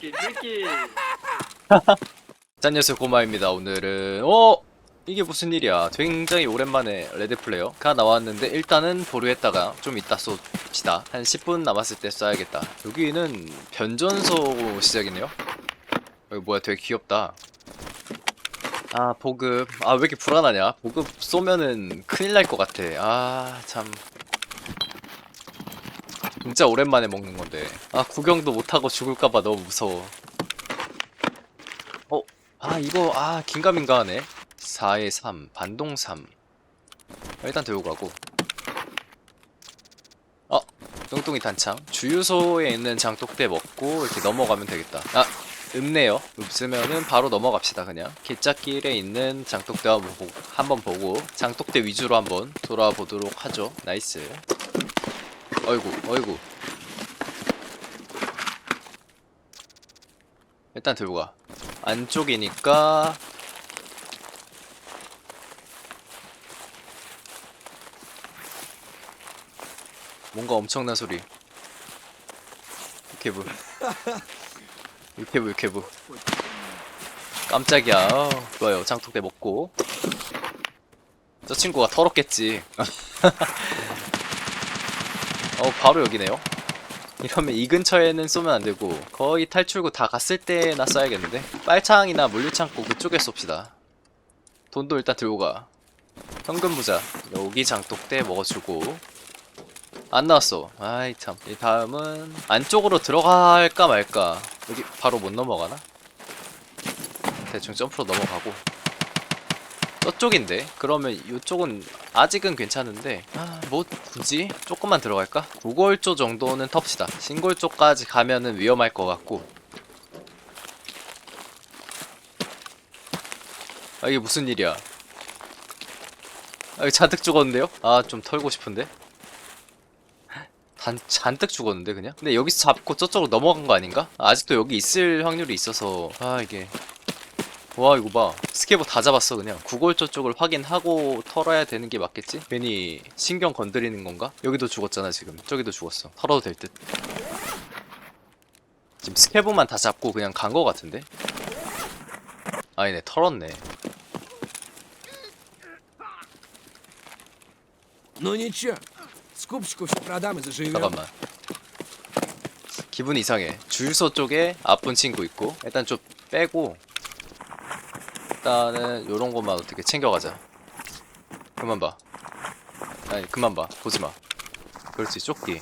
이렇게 이렇게. 짠 녀석 고마입니다 오늘은. 어? 이게 무슨 일이야? 굉장히 오랜만에 레드 플레어가 나왔는데 일단은 보류했다가 좀 이따 쏩시다. 한 10분 남았을 때 쏴야겠다. 여기는 변전소 시작이네요. 여기 뭐야 되게 귀엽다. 아 보급. 아 왜 이렇게 불안하냐? 보급 쏘면은 큰일 날 것 같아. 아 참 진짜 오랜만에 먹는 건데. 아 구경도 못하고 죽을까봐 너무 무서워. 어? 아 이거 아 긴가민가 하네. 4에 3 반동 3 일단 들고 가고. 어 뚱뚱이 단창. 주유소에 있는 장독대 먹고 이렇게 넘어가면 되겠다. 아 읍네요. 읍으면은 바로 넘어갑시다 그냥. 길짝길에 있는 장독대 한번 보고, 한번 보고 장독대 위주로 한번 돌아보도록 하죠. 나이스 어이구 어이구 일단 들고 가. 안쪽이니까. 뭔가 엄청난 소리. 유캐브. 유캐브 유캐브. 깜짝이야. 어, 좋아요. 장독대 먹고. 저 친구가 털었겠지 어 바로 여기네요. 이러면 이 근처에는 쏘면 안 되고 거의 탈출구 다 갔을 때나 쏴야겠는데? 빨창이나 물류창고 그쪽에 쏩시다. 돈도 일단 들고 가. 현금 부자. 여기 장독대 먹어주고. 안 나왔어. 아이 참 이 다음은 안쪽으로 들어갈까 말까. 여기 바로 못 넘어가나? 대충 점프로 넘어가고 저쪽인데 그러면 이쪽은 아직은 괜찮은데 아, 뭐 굳이 조금만 들어갈까? 구골조 정도는 텁시다 신골 쪽까지 가면은 위험할 것 같고 아 이게 무슨 일이야 아 잔뜩 죽었는데요? 아 좀 털고 싶은데 단, 잔뜩 죽었는데 그냥? 근데 여기서 잡고 저쪽으로 넘어간 거 아닌가? 아직도 여기 있을 확률이 있어서 아 이게 와 이거 봐. 스케이브 다 잡았어 그냥. 구골조 쪽을 확인하고 털어야 되는 게 맞겠지? 괜히 신경 건드리는 건가? 여기도 죽었잖아 지금. 저기도 죽었어. 털어도 될 듯. 지금 스케브만 다 잡고 그냥 간 거 같은데? 아니네 털었네. 잠깐만. 기분 이상해. 주유소 쪽에 아픈 친구 있고 일단 좀 빼고 일단은 요런 것만 어떻게 챙겨가자. 그만 봐. 아니 그만 봐. 보지마. 그렇지 조끼.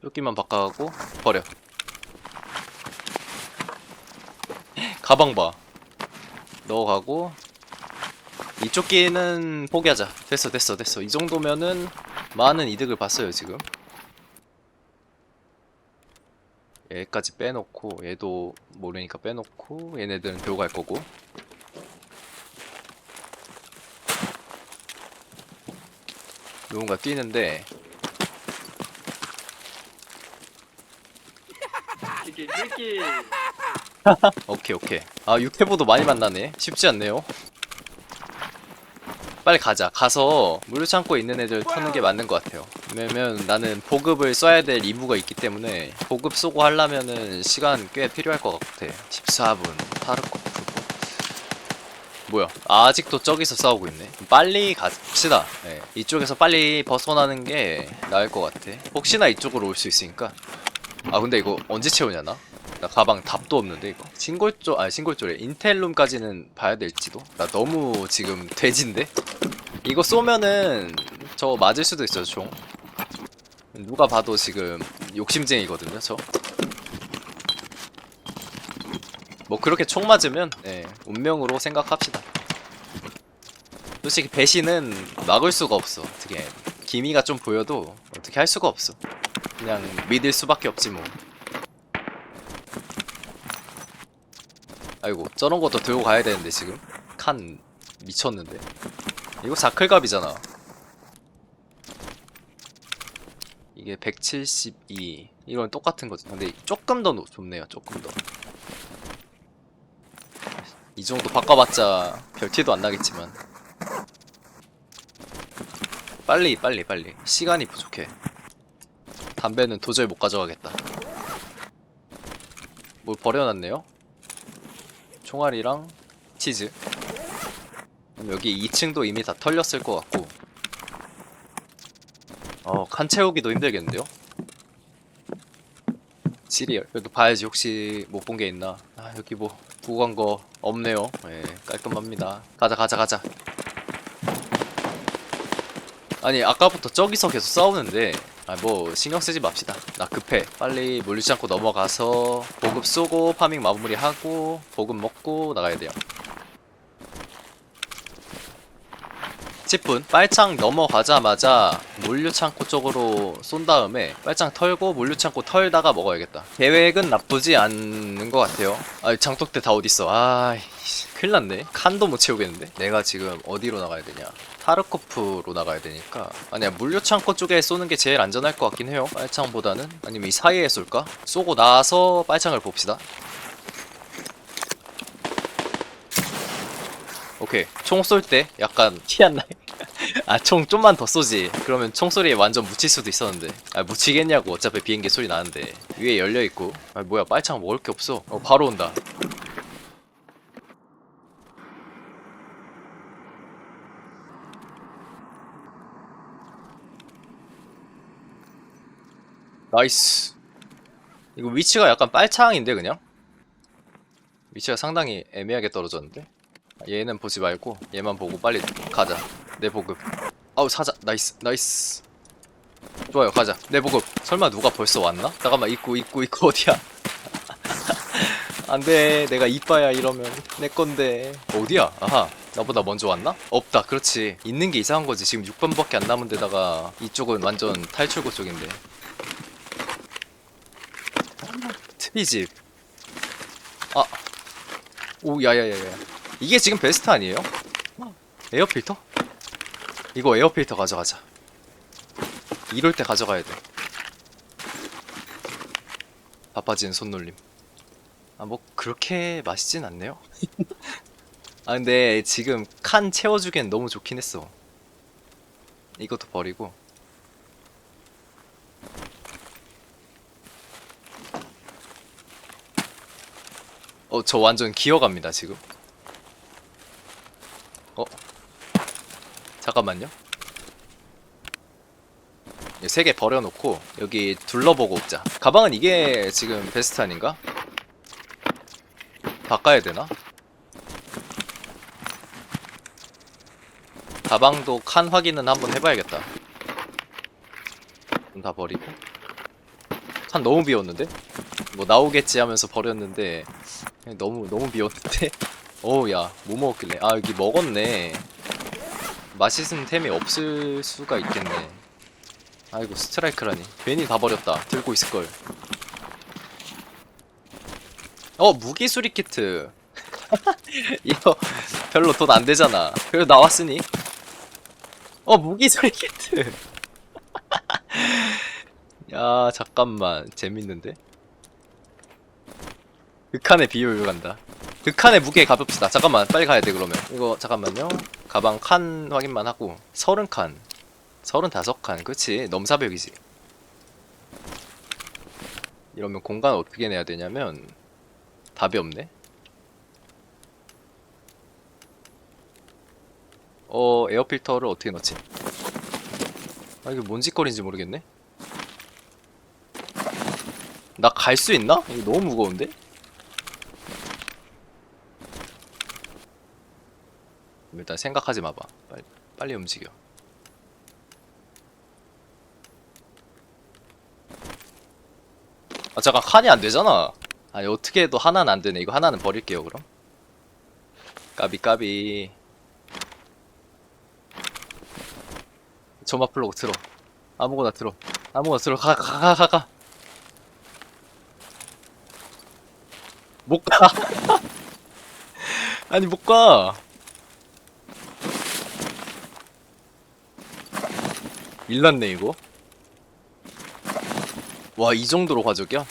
조끼만 바꿔가고 버려. 가방 봐. 넣어가고 이 조끼는 포기하자. 됐어 됐어 됐어. 이 정도면은 많은 이득을 봤어요 지금 얘까지 빼놓고 얘도 모르니까 빼놓고 얘네들은 들고 갈 거고. 누군가 뛰는데 이렇게 이렇게. 오케이 오케이. 아 육회보도 많이 만나네. 쉽지 않네요. 빨리 가자. 가서 물류 창고에 있는 애들 터는 게 맞는 것 같아요 왜냐면 나는 보급을 써야 될 임무가 있기 때문에 보급 쏘고 하려면은 시간 꽤 필요할 것 같아. 14분 타르코프 뭐야? 아직도 저기서 싸우고 있네. 빨리 갑시다. 네, 이쪽에서 빨리 벗어나는 게 나을 것 같아. 혹시나 이쪽으로 올 수 있으니까. 아 근데 이거 언제 채우냐 나? 나 가방 답도 없는데 이거. 신골조 아니 신골조래. 인텔룸까지는 봐야 될지도? 나 너무 지금 돼지인데? 이거 쏘면은 저 맞을 수도 있어요 총 누가 봐도 지금 욕심쟁이거든요 저. 뭐 그렇게 총 맞으면 네, 운명으로 생각합시다. 솔직히 배신은 막을 수가 없어. 어떻게 기미가 좀 보여도 어떻게 할 수가 없어. 그냥 믿을 수밖에 없지 뭐. 아이고 저런 것도 들고 가야 되는데 지금? 칸 미쳤는데. 이거 자클갑이잖아 이게 172 이건 똑같은 거죠 근데 조금 더 노- 좁네요 조금 더. 이 정도 바꿔봤자 별 티도 안 나겠지만. 빨리 빨리 빨리. 시간이 부족해. 담배는 도저히 못 가져가겠다. 뭘 버려놨네요? 총알이랑 치즈? 그럼 여기 2층도 이미 다 털렸을 것 같고 어, 칸 채우기도 힘들겠는데요? 시리얼. 여기 봐야지 혹시 못 본 게 있나. 아 여기 뭐 보고 간 거 없네요. 예 깔끔합니다. 가자 가자 가자. 아니 아까부터 저기서 계속 싸우는데 아 뭐 신경 쓰지 맙시다. 나 급해. 빨리 물리지 않고 넘어가서 보급 쏘고 파밍 마무리하고 보급 먹고 나가야 돼요 10분. 빨창 넘어가자마자 물류창고 쪽으로 쏜 다음에 빨창 털고 물류창고 털다가 먹어야겠다. 계획은 나쁘지 않은 것 같아요. 아 장독대 다 어딨어. 아 큰일 났네. 칸도 못 채우겠는데? 내가 지금 어디로 나가야 되냐? 타르코프로 나가야 되니까. 아니야 물류창고 쪽에 쏘는 게 제일 안전할 것 같긴 해요. 빨창보다는. 아니면 이 사이에 쏠까? 쏘고 나서 빨창을 봅시다 오케이. 총 쏠 때 약간 티 안 나게 아총 좀만 더 쏘지. 그러면 총소리에 완전 묻힐 수도 있었는데. 아 묻히겠냐고. 어차피 비행기 소리 나는데. 위에 열려있고. 아 뭐야. 빨창 먹을 게 없어. 어 바로 온다. 나이스. 이거 위치가 약간 빨창인데 그냥? 위치가 상당히 애매하게 떨어졌는데 얘는 보지 말고 얘만 보고 빨리 가자. 내 보급. 아우 사자. 나이스 나이스. 좋아요 가자. 내 보급. 설마 누가 벌써 왔나? 잠깐만 입구 입구 입구 어디야? 안돼. 내가 이빠야 이러면. 내 건데. 어디야? 아하 나보다 먼저 왔나? 없다. 그렇지. 있는 게 이상한 거지. 지금 6번밖에 안 남은 데다가 이쪽은 완전 탈출구 쪽인데. 트리집. 아. 오 야야야야 이게 지금 베스트 아니에요? 에어 필터? 이거 에어 필터 가져가자. 이럴 때 가져가야 돼. 바빠지는 손놀림. 아 뭐 그렇게 맛있진 않네요. 아 근데 지금 칸 채워주기엔 너무 좋긴 했어. 이것도 버리고. 어 저 완전 기어갑니다 지금 잠깐만요 세 개 버려놓고 여기 둘러보고 오자 가방은 이게 지금 베스트 아닌가? 바꿔야 되나? 가방도 칸 확인은 한번 해봐야겠다 다 버리고 칸 너무 비웠는데? 뭐 나오겠지 하면서 버렸는데 너무 너무 비웠는데? 어우 야뭐 먹었길래 아 여기 먹었네 맛있는 템이 없을 수가 있겠네. 아이고 스트라이크라니. 괜히 다 버렸다. 들고 있을걸. 어 무기 수리 키트. 이거 별로 돈 안 되잖아. 그래도 나왔으니? 어 무기 수리 키트. 야 잠깐만. 재밌는데? 극한의 비율 간다 극한의 무게 가봅시다. 잠깐만 빨리 가야 돼 그러면. 이거 잠깐만요. 가방 칸 확인만 하고. 서른 칸. 서른다섯 칸. 그치? 넘사벽이지. 이러면 공간 어떻게 내야 되냐면 답이 없네. 어 에어필터를 어떻게 넣지? 아 이게 뭔 짓거리인지 모르겠네. 나 갈 수 있나? 이거 너무 무거운데? 일단 생각하지 마봐. 빨리, 빨리 움직여. 아 잠깐 칸이 안 되잖아. 아니 어떻게 해도 하나는 안 되네. 이거 하나는 버릴게요 그럼. 까비 까비. 점화 플러그 들어. 아무거나 들어. 아무거나 들어. 가 가 가 가 가. 못 가. 아니 못 가 일났네 이거 와 이 정도로 가족이야?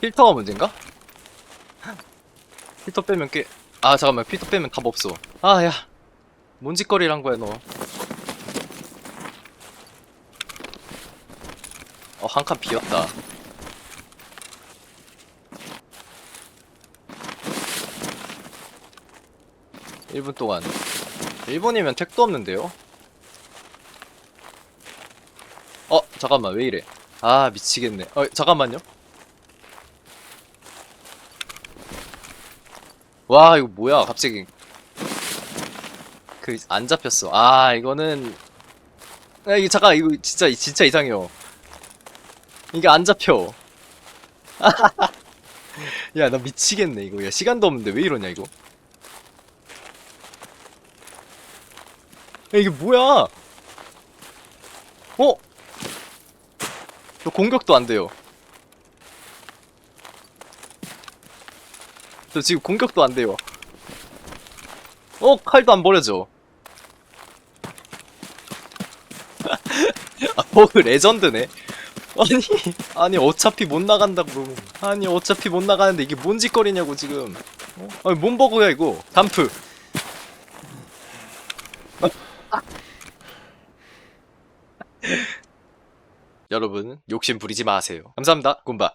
필터가 문제인가? 필터 빼면 꽤... 아 잠깐만 필터 빼면 답 없어 아야 뭔 짓거리란 거야 너 어, 한 칸 비었다. 1분 동안. 일본이면 택도 없는데요? 잠깐만 왜 이래? 아 미치겠네. 어 잠깐만요. 와 이거 뭐야 갑자기. 그 안 잡혔어. 아 이거는 아 이거 잠깐 이거 진짜 진짜 이상해요. 이게 안 잡혀. 야 나 미치겠네 이거. 야 시간도 없는데 왜 이러냐 이거? 야 이게 뭐야? 어? 저 공격도 안 돼요. 저 지금 공격도 안 돼요. 어 칼도 안 버려져. 아 버그 레전드네? 아니 아니 어차피 못 나간다고 아니 어차피 못 나가는데 이게 뭔 짓거리냐고 지금. 어? 아니 뭔 버그야 이거? 단프 여러분 욕심 부리지 마세요. 감사합니다. 굼바